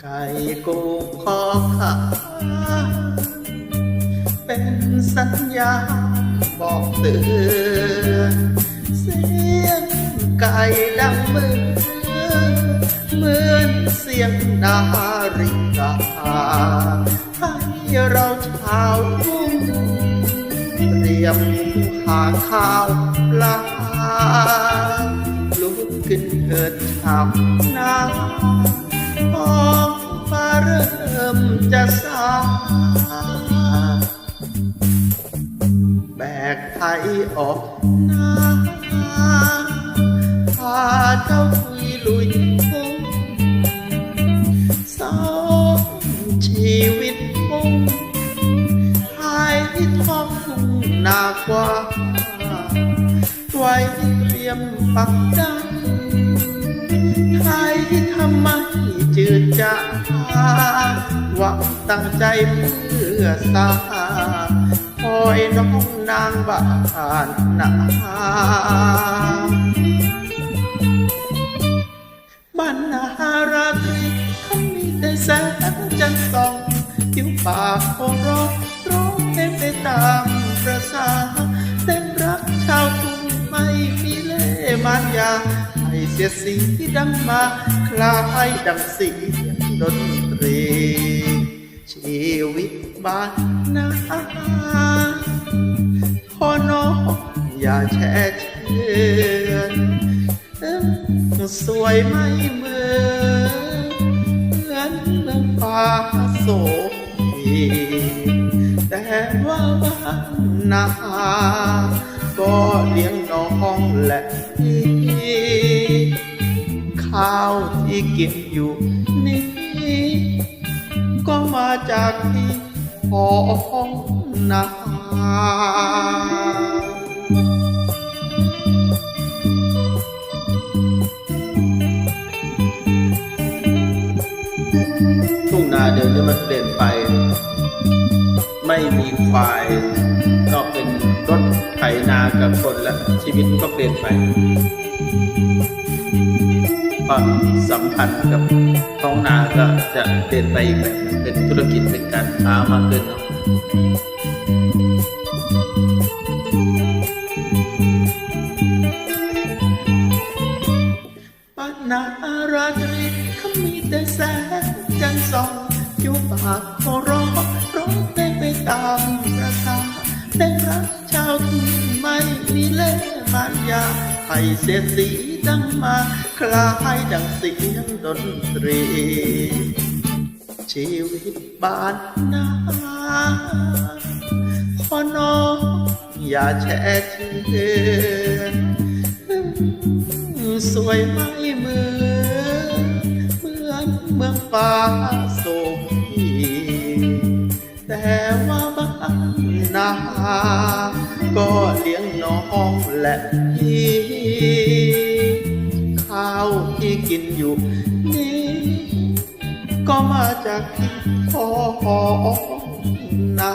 ไก่กูขอขาเป็นสัญญาบอกเตือนเสียงไก่ดังมือเมือเสียงนาริกาให้เราชาวทุ่ เตรียมหาข้าวปลาลุกขึ้นเถิดชาวนาท้องฟ้าเริ่มจะสาแบกไทยออกนาพาเจ้าทุยลุยทุ่งสองชีวิตมุ่ง นากว้าไว้เตรียมปักดันไทยทำไมจืดจางหวังตั้งใจเพื่อสาคอยน้องนางบ้านนาบ้านนาราตรีเขามีแต่แสงจันทร์ส่องผิวปากโคร้องร้องเพลงไปตาม ให้เสียดสีดังมา คลายดังเสียงดนตรี ชีวิตบ้านนาขอน้องอย่าแช่เชือนสวยไม่เหมือนเหมือนเมืองฟ้าโสพีแต่ว่าบ้านนาก็เลี้ยงน้องและพี่ ที่กินอยู่นี้ก็มาจากที่พ่องนาทุ่งนาเดี๋ยวนี้มันเปลี่ยนไป ไม่มีควายก็เป็นรถไถนากับคนและชีวิตก็เปลี่ยนไป ความสัมพันธ์กับท้องนาก็จะเปลี่ยนไปอีกแบบเป็นธุรกิจเป็นการค้ามากขึ้นเนาะปานาราตรีเขามีแต่แสงจันทร์ส่องอยู่ปากขอร้องร้องเพลงไปตามประสาแต่รักชาวทุ่งไม่มีเล่ห์มานยาให้เสียสี ดังมา คลายดังเสียงดนตรี ชีวิตบ้านนาขอน้องอย่าแช่เชือนสวยไม่เหมือนเหมือนเมืองฟ้าโศกีแต่ว่าบ้านนาก็เลี้ยงน้องและพี่าวที่กินอยู่ นี้ ก็มาจากที่พ่อนา